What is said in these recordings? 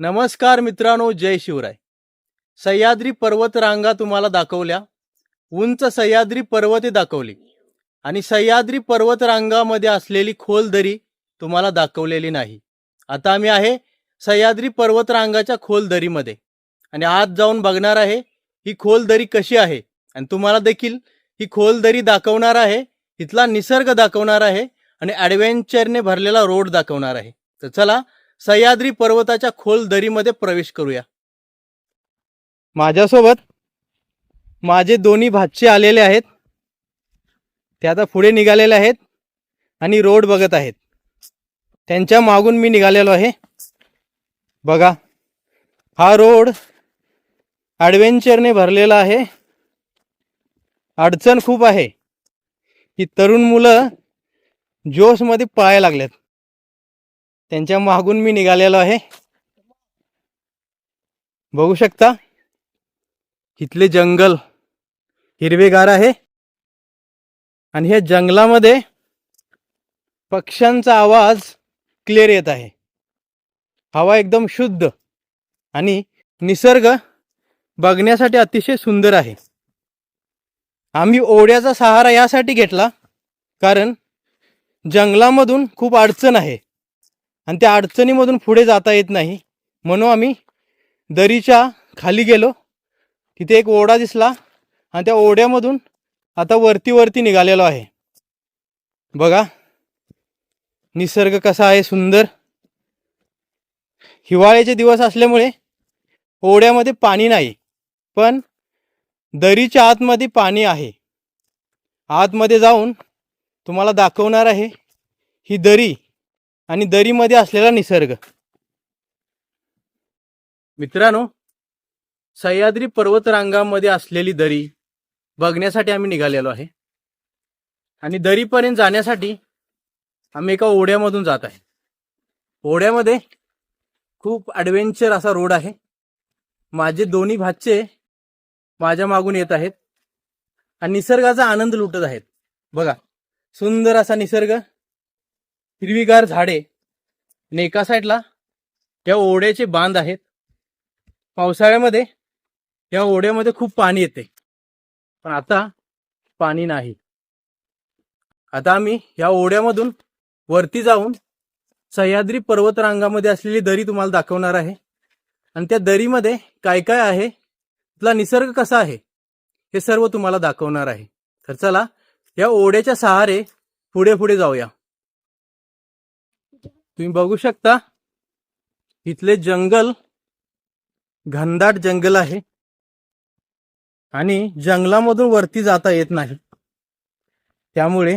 नमस्कार मित्रांनो जय शिवराय. सह्याद्री पर्वत रांगा तुम्हाला दाखवल्या. उंच सह्याद्री पर्वते दाखवली. आणि सह्याद्री पर्वत रांगामध्ये असलेली खोल दरी तुम्हाला दाखवलेली नाही. आता आम्ही आहे सह्याद्री पर्वत रांगाच्या खोल दरीमध्ये. आणि आत जाऊन बघणार आहे ही खोल दरी कशी आहे? आणि तुम्हाला देखील ही खोल दरी दाखवणार आहे इथला निसर्ग दाखवणार आहे आणि ॲडव्हेंचरने भरलेला रोड दाखवणार आहे. तर चला सह्याद्री पर्वताच्या खोल दरीमध्ये प्रवेश करूया. माझ्यासोबत माझे दोन्ही भाचे आलेले आहेत. ते आता पुढे निघालेले आहेत आणि रोड बघत आहेत. त्यांच्या मागून मी निघालेलो आहे. बघा हा रोड ॲडव्हेंचरने भरलेला आहे. अडचण खूप आहे. की तरुण मुलं जोशमध्ये पळायला लागल्यात त्यांच्या मागून मी निघालेलो आहे. बघू शकता? इथले जंगल हिरवेगार आहे. आणि ह्या जंगलामध्ये पक्ष्यांचा आवाज क्लिअर येत आहे. हवा एकदम शुद्ध आणि निसर्ग बघण्यासाठी अतिशय सुंदर आहे. आम्ही ओढ्याचा सहारा यासाठी घेतला कारण जंगलामधून खूप अडचण आहे. आणि त्या अडचणीमधून पुढे जाता येत नाही. म्हणून आम्ही दरीच्या खाली गेलो. तिथे एक ओढा दिसला आणि त्या ओढ्यामधून आता वरती वरती निघालेलो आहे. बघा निसर्ग कसा आहे सुंदर. हिवाळ्याचे दिवस असल्यामुळे ओढ्यामध्ये पाणी नाही पण दरीच्या आतमध्ये पाणी आहे. आतमध्ये जाऊन तुम्हाला दाखवणार आहे ही दरी आणि दरीमध्ये असलेला निसर्ग. मित्रांनो सह्याद्री पर्वतरांगामध्ये असलेली दरी बघण्यासाठी आम्ही निघालेलो आहे. आणि दरीपर्यंत जाण्यासाठी आम्ही एका ओढ्यामधून जात आहे. ओढ्यामध्ये खूप ॲडव्हेंचर असा रोड आहे. माझे दोन्ही भाचे माझ्या मागून येत आहेत. आणि निसर्गाचा आनंद लुटत आहेत. बघा सुंदर असा निसर्ग. हिरवीगार झाडे. आणि एका साईडला या ओढ्याचे बांध आहेत. पावसाळ्यामध्ये या ओढ्यामध्ये खूप पाणी येते. पण आता पाणी नाही. आता आम्ही या ओढ्यामधून वरती जाऊन सह्याद्री पर्वतरांगामध्ये असलेली दरी तुम्हाला दाखवणार आहे. आणि त्या दरीमध्ये काय काय आहे? तिथला निसर्ग कसा आहे? हे सर्व तुम्हाला दाखवणार आहे. तर चला या ओढ्याच्या सहारे पुढे पुढे जाऊया. तुम्ही बघू शकता इथले जंगल घनदाट जंगल आहे. आणि जंगलामधून वरती जाता येत नाही. त्यामुळे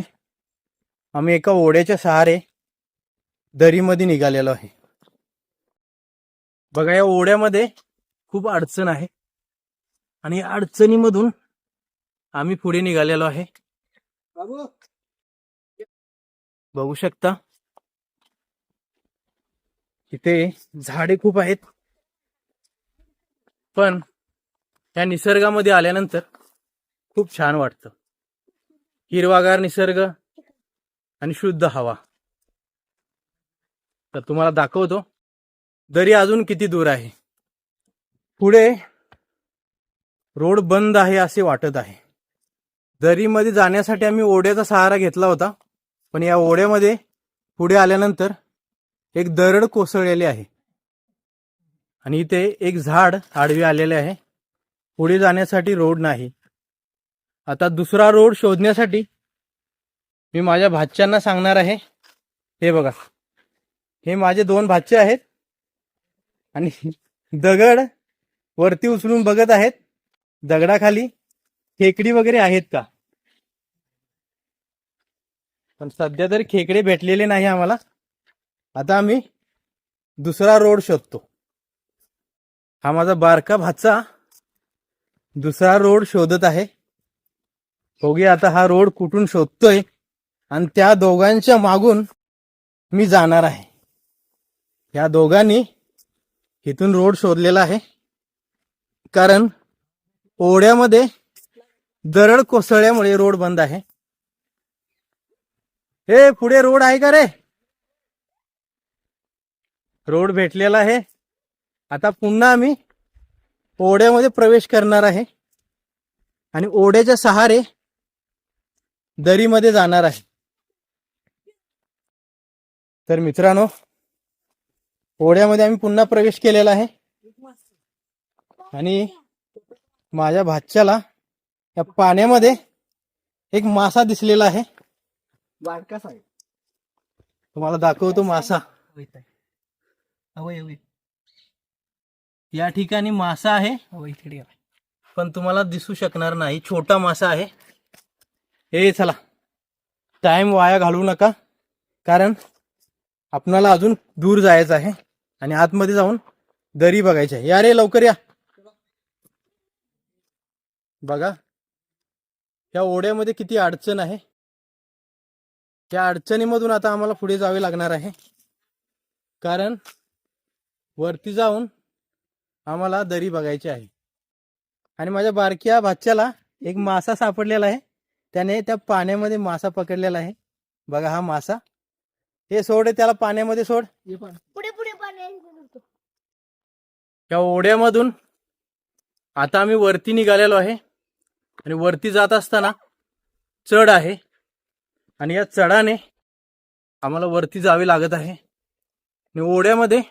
आम्ही एका ओढ्याच्या सहारे दरीमध्ये निघालेलो आहे. बघा या ओढ्यामध्ये खूप अडचण आहे. आणि या अडचणीमधून आम्ही पुढे निघालेलो आहे. बघू शकता इथे झाडे खूप आहेत. पण या निसर्गामध्ये आल्यानंतर खूप छान वाटतं. हिरवागार निसर्ग आणि शुद्ध हवा. तर तुम्हाला दाखवतो दरी अजून किती दूर आहे? पुढे रोड बंद आहे असे वाटत आहे. दरीमध्ये जाण्यासाठी आम्ही ओढ्याचा सहारा घेतला होता पण या ओढ्यामध्ये पुढे आल्यानंतर एक दरड कोसळलेली आहे. आणि इथे एक झाड आडवे आलेले आहे. पुढे जाण्यासाठी रोड नाही. आता दुसरा रोड शोधण्यासाठी मी माझ्या भाच्यांना सांगणार आहे. हे बघा. हे माझे दोन भाचे आहेत. आणि दगड वरती उचलून बघत आहेत. दगडाखाली खेकडी वगैरे आहेत का? पण सध्या तरी खेकडे भेटलेले नाही आम्हाला. आता आम्ही दुसरा रोड शोधतो. हा माझा बारका भाचा दुसरा रोड शोधत आहे. बघूया आता हा रोड कुठून शोधतोय आणि त्या दोघांच्या मागून मी जाणार आहे. या दोघांनी इथून रोड शोधलेला आहे. कारण ओढ्यामध्ये दरड कोसळल्यामुळे रोड बंद आहे. हे पुढे रोड आहे का रे? रोड भेटलेला आहे. आता पुन्हा आम्ही ओढ्यामध्ये प्रवेश करणार आहे. आणि ओढ्याच्या सहारे दरीमध्ये जाणार आहे. तर मित्रांनो ओढ्यामध्ये आम्ही पुन्हा प्रवेश केलेला आहे. आणि माझ्या भाच्याला या पाण्यामध्ये एक मासा दिसलेला आहे. तुम्हाला दाखवतो मासा. अवय अवय या ठिकाणी मासा आहे. अवय इकडे आहे. पण तुम्हाला दिसू शकणार नाही. छोटा मासा आहे. हे चला. टाइम वाया घालवू नका. कारण आपणाला अजून दूर जायचं आहे. आणि आतमध्ये जाऊन दरी बघायची आहे. या रे लवकर या. बघा. या ओढ्यामध्ये किती अडचण आहे. त्या अडचणीमधून आता आम्हाला पुढे जावे लागणार आहे. कारण वरती जाऊन आम्हाला दरी बघायची आहे. आणि माझ्या बारक्या भाच्याला एक मासा सापडलेला आहे. त्याने त्या पाण्यामध्ये मासा पकडलेला आहे. बघा हा मासा. हे सोड त्याला पाण्यामध्ये सोड. पुढे पुढे या ओढ्यामधून आता आम्ही वरती निघालेलो आहे. आणि वरती जात असताना चढ आहे. आणि या चढाने आम्हाला वरती जावे लागत आहे. आणि ओढ्यामध्ये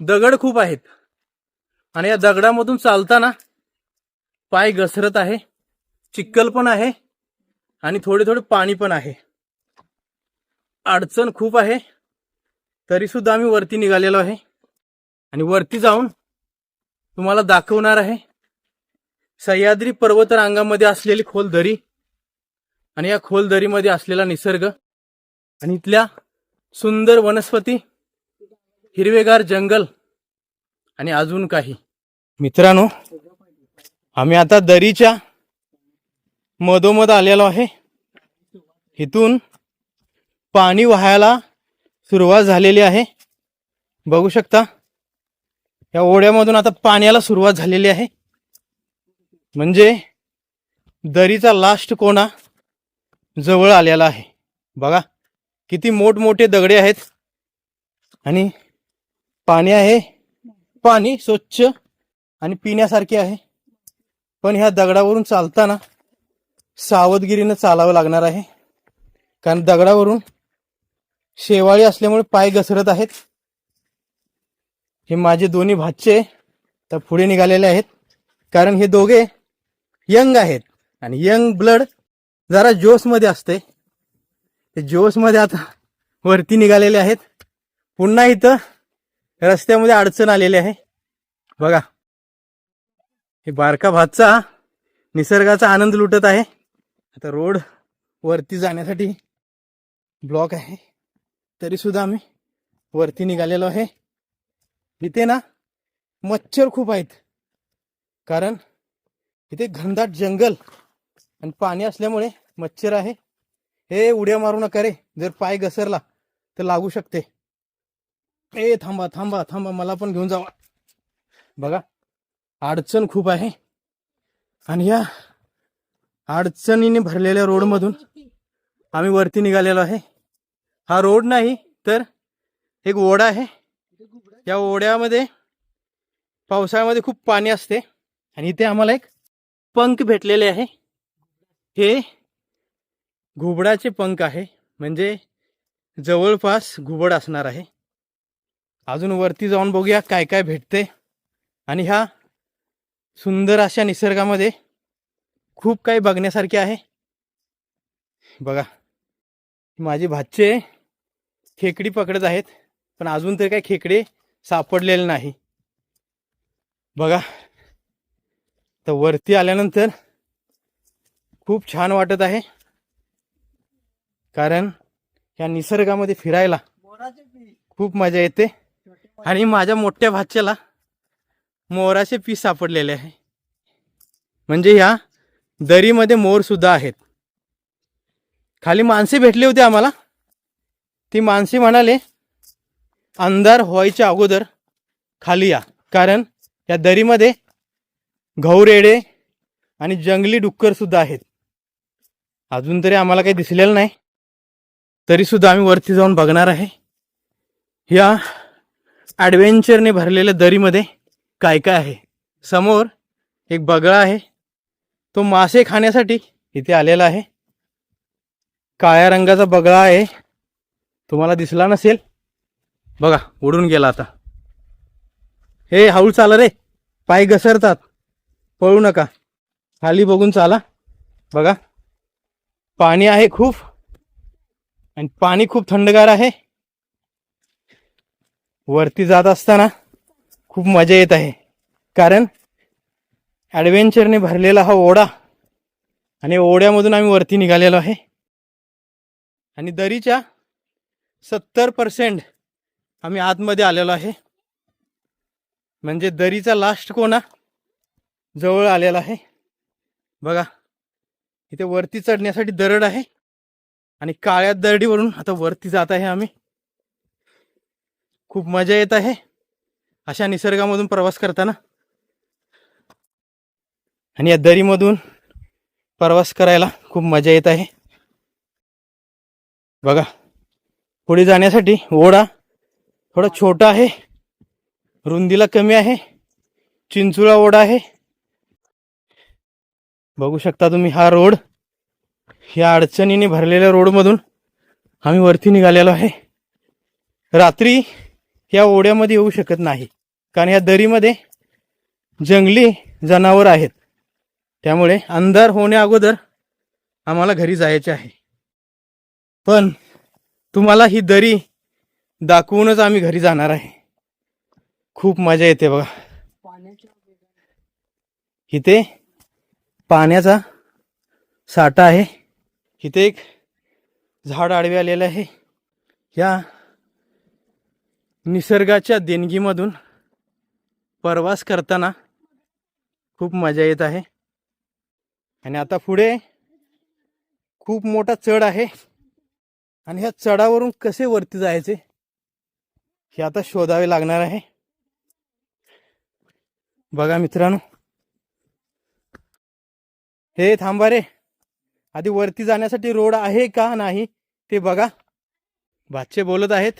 दगड खूप आहेत. आणि या दगडामधून चालताना पाय घसरत आहे चिक्कल पण आहे आणि थोडे थोडे पाणी पण आहे. अडचण खूप आहे तरी सुद्धा आम्ही वरती निघालेलो आहे. आणि वरती जाऊन तुम्हाला दाखवणार आहे सह्याद्री पर्वत रांगामध्ये असलेली खोल दरी आणि या खोल दरीमध्ये असलेला निसर्ग आणि इथल्या सुंदर वनस्पती हिरवेगार जंगल आणि अजून काही. मित्रांनो आम्ही आता दरीच्या मधोमध आलेलो आहे. इथून पाणी वाहायला सुरुवात झालेली आहे. बघू शकता या ओढ्यामधून आता पाण्याला सुरुवात झालेली आहे. म्हणजे दरीचा लास्ट कोणा जवळ आलेला आहे. बघा किती मोठमोठे दगडे आहेत आणि पाणी आहे. पाणी स्वच्छ आणि पिण्यासारखे आहे. पण ह्या दगडावरून चालताना सावधगिरीनं चालावं लागणार आहे. कारण दगडावरून शेवाळी असल्यामुळे पाय घसरत आहेत. हे माझे दोन्ही भाचे तर पुढे निघालेले आहेत. कारण हे दोघे यंग आहेत. आणि यंग ब्लड जरा जोसमध्ये असते. ते जोसमध्ये आता वरती निघालेले आहेत. पुन्हा इथं रस्त्यामध्ये अडचण आलेली आहे. बघा. हे बारका भातचा निसर्गाचा आनंद लुटत आहे. आता रोड वरती जाण्यासाठी ब्लॉक आहे. तरी सुद्धा आम्ही वरती निघालेलो आहे. इथे ना मच्छर खूप आहेत. कारण इथे घनदाट जंगल आणि पाणी असल्यामुळे मच्छर आहे. हे उड्या मारू नका रे. जर पाय घसरला तर लागू शकते. ए थांबा थांबा थांबा मला पण घेऊन जावा. बघा अडचण खूप आहे. आणि या अडचणीने भरलेल्या रोडमधून आम्ही वरती निघालेलो आहे. हा रोड नाही तर एक ओढा आहे. या ओढ्यामध्ये पावसाळ्यामध्ये खूप पाणी असते. आणि इथे आम्हाला एक पंख भेटलेले आहे. हे घुबडाचे पंख आहे. म्हणजे जवळपास घुबड असणार आहे. अजून वरती जाऊन बघूया काय काय भेटते आणि ह्या सुंदर अशा निसर्गामध्ये खूप काही बघण्यासारखे आहे. बघा माझे भाचे खेकडी पकडत आहेत पण अजून तरी काही खेकडे सापडलेले नाही. बघा तर वरती आल्यानंतर खूप छान वाटत आहे. कारण या निसर्गामध्ये फिरायला खूप मजा येते. आणि माझ्या मोठ्या भाच्याला मोराचे पीस सापडलेले आहे. म्हणजे ह्या दरीमध्ये मोर सुद्धा आहेत. खाली माणसे भेटली होती आम्हाला. ती माणसे म्हणाले अंधार व्हायच्या अगोदर खाली या. कारण या दरीमध्ये घौरेडे आणि जंगली डुक्कर सुद्धा आहेत. अजून तरी आम्हाला काही दिसलेलं नाही. तरीसुद्धा आम्ही वरती जाऊन बघणार आहे. या ॲडव्हेंचरने भरलेल्या दरीमध्ये काय काय आहे? समोर एक बगळा आहे. तो मासे खाण्यासाठी इथे आलेला आहे. काळ्या रंगाचा बगळा आहे. तुम्हाला दिसला नसेल? बघा उडून गेला आता. हे हाऊल चाला रे. पाय घसरतात. पळू नका. खाली बघून चाला. बघा. पाणी आहे खूप. आणि पाणी खूप थंडगार आहे. वरती जात असताना खूप मजा येत आहे. कारण ॲडव्हेंचरने भरलेला हा ओढा आणि ओढ्यामधून आम्ही वरती निघालेलो आहे. आणि दरीच्या सत्तर पर्सेंट आम्ही आतमध्ये आलेलो आहे. म्हणजे दरीचा लास्ट कोणा जवळ आलेला आहे. बघा इथे वरती चढण्यासाठी दरड आहे. आणि काळ्या दरडीवरून आता वरती जात आहे आम्ही. खूप मजा येत आहे. अशा निसर्गामधून प्रवास करताना. आणि या दरीमधून प्रवास करायला खूप मजा येत आहे. बघा पुढे जाण्यासाठी ओढा थोडा छोटा आहे. रुंदीला कमी आहे. चिंचुळा ओढा आहे. बघू शकता तुम्ही हा रोड. या अडचणीने भरलेल्या रोडमधून आम्ही वरती निघालेलो आहे. रात्री या ओढ्यामध्ये येऊ शकत नाही. कारण या दरीमध्ये जंगली जनावर आहेत. त्यामुळे अंधार होण्या अगोदर आम्हाला घरी जायचे आहे. पण तुम्हाला ही दरी दाखवूनच आम्ही घरी जाणार आहे. खूप मजा येते बघा. इथे पाण्याचा साठा आहे. इथे एक झाड आडवे आलेलं आहे. या निसर्गाच्या देणगीमधून प्रवास करताना खूप मजा येत आहे. आणि आता पुढे खूप मोठा चढ आहे. आणि ह्या चढावरून कसे वरती जायचे हे आता शोधावे लागणार आहे. बघा मित्रांनो. हे थांबा रे. आधी वरती जाण्यासाठी रोड आहे का नाही ते बघा. बादशे बोलत आहेत.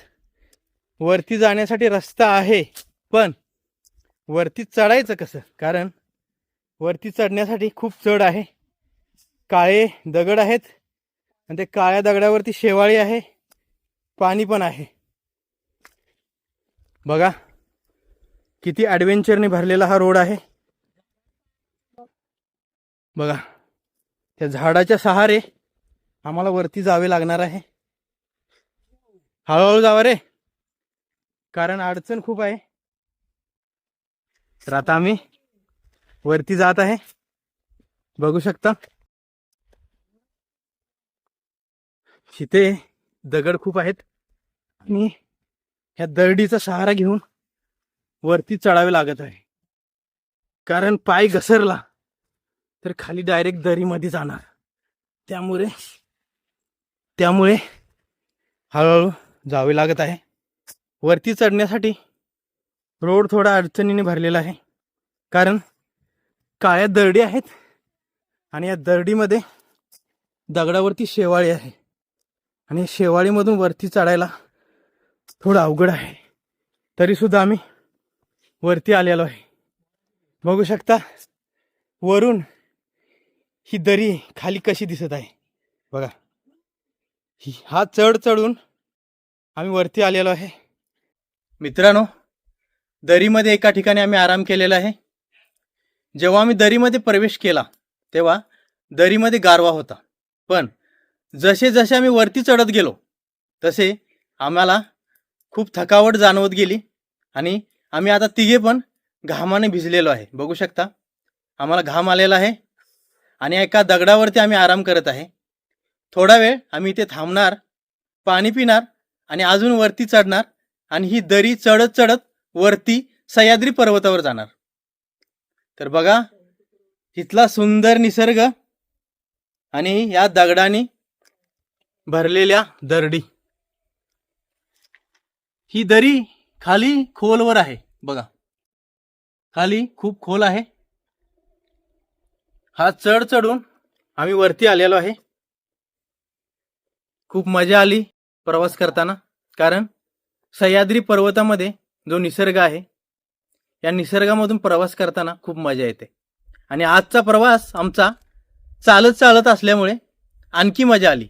वरती जाण्यासाठी रस्ता आहे पण वरती चढायचं कसं? कारण वरती चढण्यासाठी खूप चढ आहे. काळे दगड आहेत आणि ते काळ्या दगडावरती शेवाळी आहे पाणी पण आहे. बघा किती ॲडव्हेंचरने भरलेला हा रोड आहे. बघा त्या झाडाच्या सहारे आम्हाला वरती जावे लागणार आहे. हळूहळू जावा रे. कारण अडचण खूप आहे. तर आता आम्ही वरती जात आहे. बघू शकता. तिथे दगड खूप आहेत. आणि ह्या दरडीचा सहारा घेऊन वरती चढावे लागत आहे. कारण पाय घसरला तर खाली डायरेक्ट दरीमध्ये जाणार. त्यामुळे त्यामुळे हळूहळू जावे लागत आहे. वरती चढण्यासाठी रोड थोडा अडचणीने भरलेला आहे. कारण काळ्या दरडी आहेत आणि या दरडीमध्ये दगडावरती शेवाळी आहे. आणि शेवाळीमधून वरती चढायला थोडं अवघड आहे. तरीसुद्धा आम्ही वरती आलेलो आहे. बघू शकता वरून ही दरी खाली कशी दिसत आहे. बघा ही हा चढ चढून आम्ही वरती आलेलो आहे. मित्रांनो दरीमध्ये एका ठिकाणी आम्ही आराम केलेला आहे. जेव्हा आम्ही दरीमध्ये प्रवेश केला तेव्हा दरीमध्ये गारवा होता. पण जसे जसे आम्ही वरती चढत गेलो तसे आम्हाला खूप थकावट जाणवत गेली आणि आम्ही आता तिघे पण घामाने भिजलेलो आहे. बघू शकता आम्हाला घाम आलेला आहे आणि एका दगडावरती आम्ही आराम करत आहे. थोडा वेळ आम्ही इथे थांबणार पाणी पिणार आणि अजून वरती चढणार. आणि ही दरी चढत चढत वरती सह्याद्री पर्वतावर जाणार. तर बघा इथला सुंदर निसर्ग आणि या दगडाने भरलेल्या दरडी. ही दरी खाली खोलवर आहे. बघा खाली खूप खोल आहे. हा चढ चढून आम्ही वरती आलेलो आहे. खूप मजा आली प्रवास करताना कारण सह्याद्री पर्वतामध्ये जो निसर्ग आहे या निसर्गामधून प्रवास करताना खूप मजा येते. आणि आजचा प्रवास आमचा चालत चालत असल्यामुळे आणखी मजा आली.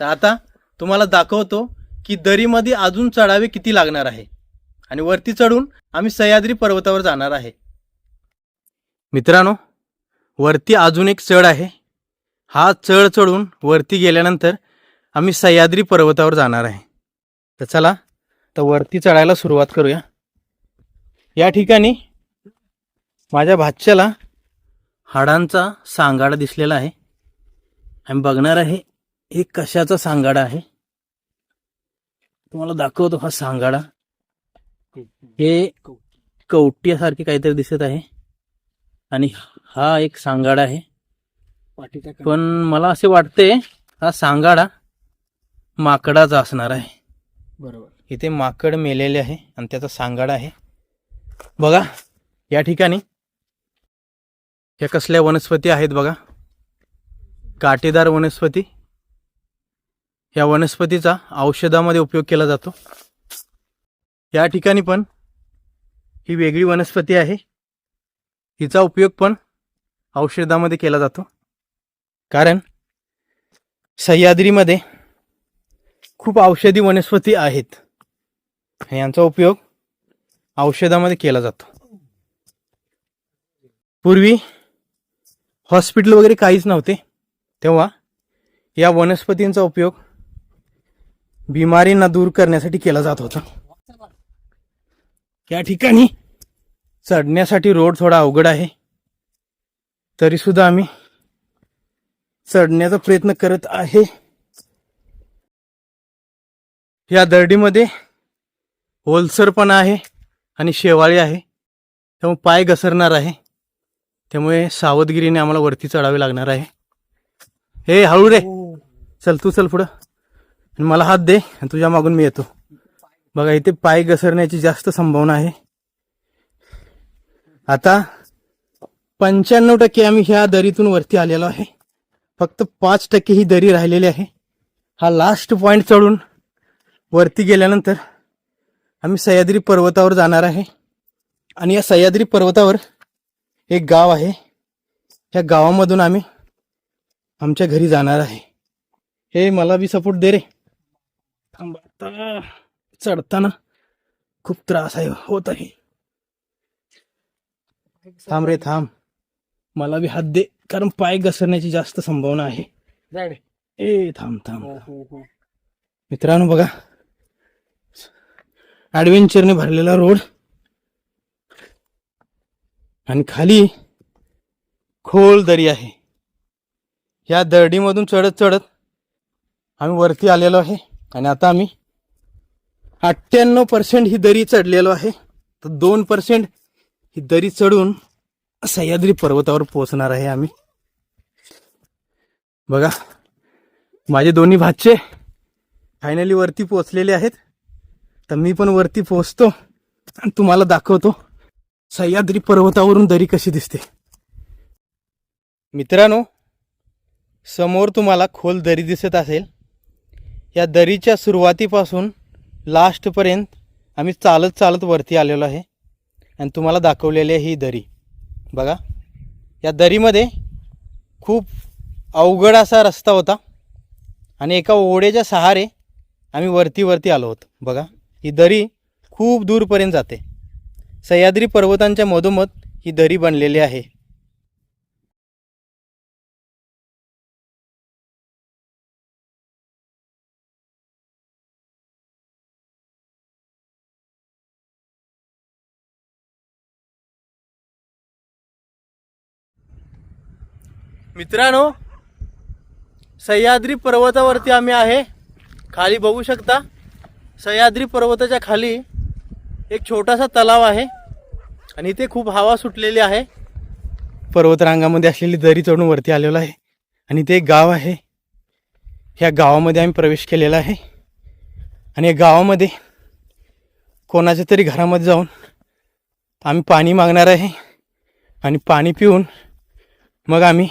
तर आता तुम्हाला दाखवतो की दरीमध्ये अजून चढावे किती लागणार आहे. आणि वरती चढून आम्ही सह्याद्री पर्वतावर जाणार आहे. मित्रांनो वरती अजून एक चढ आहे. हा चढ चढून वरती गेल्यानंतर आम्ही सह्याद्री पर्वतावर जाणार आहे. तर चला तर वरती चढायला सुरुवात करूया. या ठिकाणी माझ्या भाच्याला हाडांचा सांगाडा दिसलेला आहे. आम्ही बघणार आहे हे कशाचा सांगाडा आहे? तुम्हाला दाखवतो हा सांगाडा. हे कवट्यासारखे काहीतरी दिसत आहे. आणि हा एक सांगाडा आहे. पण मला असे वाटते हा सांगाडा माकडाचा असणार आहे. बरोबर. इथे माकड मेलेले आहे आणि त्याचा सांगाडा आहे. बघा या ठिकाणी ह्या कसल्या वनस्पती आहेत बघा. काटेदार वनस्पती. या वनस्पतीचा औषधामध्ये उपयोग केला जातो. या ठिकाणी पण ही वेगळी वनस्पती आहे. हिचा उपयोग पण औषधामध्ये केला जातो. कारण सह्याद्रीमध्ये खूप औषधी वनस्पती आहेत. यांचा उपयोग औषधामध्ये केला जातो. पूर्वी हॉस्पिटल वगैरे काहीच नव्हते. तेव्हा या वनस्पतींचा उपयोग बिमारींना दूर करण्यासाठी केला जात होता. या ठिकाणी चढण्यासाठी रोड थोडा अवघड आहे. तरी सुद्धा आम्ही चढण्याचा प्रयत्न करत आहे. या दर्डीमध्ये ओलसरपणा आहे आणि शेवाळी आहे. त्यामुळे पाय घसरणार आहे. त्यामुळे सावधगिरीने आम्हाला वरती चढावे लागणार आहे. हे हळू रे. हो. चल तू चल पुढं. आणि मला हात दे आणि तुझ्या मागून मी येतो. बघा इथे पाय घसरण्याची जास्त संभावना आहे. आता पंच्याण्णव टक्के आम्ही ह्या दरीतून वरती आलेलो आहे. फक्त पाच टक्के ही दरी राहिलेली आहे. हा लास्ट पॉइंट चढून वरती गेल्यानंतर आम्ही सह्याद्री पर्वतावर जाणार आहे. आणि या सह्याद्री पर्वतावर एक गाव आहे. या गावामधून आम्ही आमच्या घरी जाणार आहे. हे मला बी सपोर्ट दे रे. थांब आता. चढताना खूप त्रास आहे होत आहे. थांब रे थांब. मला बी हात दे कारण पाय घसरण्याची जास्त संभावना आहे. ए थांब थांब. हो, हो, हो. मित्रांनो बघा. ॲडव्हेंचरने भरलेला रोड आणि खाली खोल दरी आहे. या दरडीमधून चढत चढत आम्ही वरती आलेलो आहे. आणि आता आम्ही अठ्ठ्याण्णव पर्सेंट ही दरी चढलेलो आहे. तर दोन पर्सेंट ही दरी चढून सह्याद्री पर्वतावर पोहोचणार आहे आम्ही. बघा माझे दोन्ही भाचे फायनली वरती पोहोचलेले आहेत. तर मी पण वरती पोहोचतो आणि तुम्हाला दाखवतो. सह्याद्री पर्वतावरून दरी कशी दिसते. मित्रांनो समोर तुम्हाला खोल दरी दिसत असेल. या दरीच्या सुरुवातीपासून लास्टपर्यंत आम्ही चालत चालत वरती आलेलो आहे. आणि तुम्हाला दाखवलेली आहे ही दरी. बघा या दरीमध्ये खूप अवघड असा रस्ता होता. आणि एका ओढेच्या सहारे आम्ही वरती वरती आलो होतो. बघा. ही दरी खूप दूरपर्यंत जाते. सह्याद्री पर्वतांच्या मधोमध ही दरी बनलेली आहे. मित्रांनो सह्याद्री पर्वतावरती आम्ही आहे. खाली बघू शकता. सह्याद्री पर्वताच्या खाली एक छोटासा तलाव आहे आणि इथे खूप हवा सुटलेली आहे. पर्वतरांगामध्ये असलेली दरी चढून वरती आलेलो आहे आणि ते एक गाव आहे. ह्या गावामध्ये आम्ही प्रवेश केलेला आहे आणि या गावामध्ये कोणाच्या तरी घरामध्ये जाऊन आम्ही पाणी मागणार आहे आणि पाणी पिऊन मग आम्ही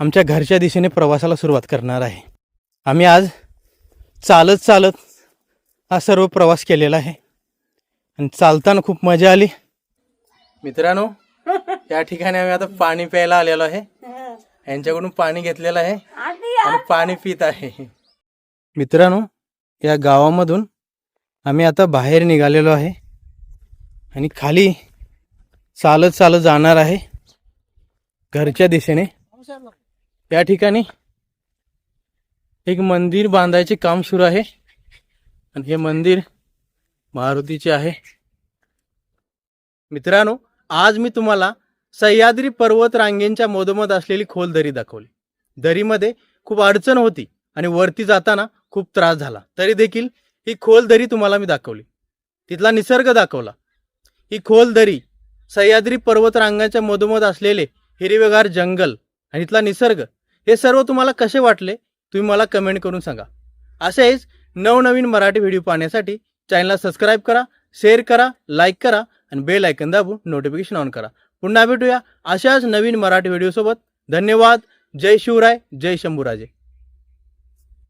आमच्या घरच्या दिशेने प्रवासाला सुरुवात करणार आहे. आम्ही आज चालत चालत हा सर्व प्रवास केलेला आहे. आणि चालताना खूप मजा आली. मित्रांनो या ठिकाणी आम्ही आता पाणी प्यायला आलेलो आहे. यांच्याकडून पाणी घेतलेलं आहे. आणि पाणी पित आहे. मित्रांनो या गावामधून आम्ही आता बाहेर निघालेलो आहे. आणि खाली चालत चालत जाणार आहे. घरच्या दिशेने. या ठिकाणी एक मंदिर बांधायचे काम सुरू आहे. आणि हे मंदिर मारुतीचे आहे. मित्रांनो आज मी तुम्हाला सह्याद्री पर्वत रांगेंच्या मधोमध असलेली खोल दरी दाखवली. दरीमध्ये खूप अडचण होती आणि वरती जाताना खूप त्रास झाला. तरी देखील ही खोल दरी तुम्हाला मी दाखवली. तिथला निसर्ग दाखवला. ही खोल दरी सह्याद्री पर्वत रांगांच्या मधोमध असलेले हिरवेगार जंगल आणि इथला निसर्ग हे सर्व तुम्हाला कसे वाटले तुम्ही मला कमेंट करून सांगा. असेच नवनवीन मराठी व्हिडिओ पाहण्यासाठी चॅनलला सबस्क्राईब करा शेअर करा लाईक करा आणि बेल ऐकन दाबून नोटिफिकेशन ऑन करा. पुन्हा भेटूया अशाच नवीन मराठी व्हिडिओसोबत. धन्यवाद. जय शिवराय. जय शंभूराजे.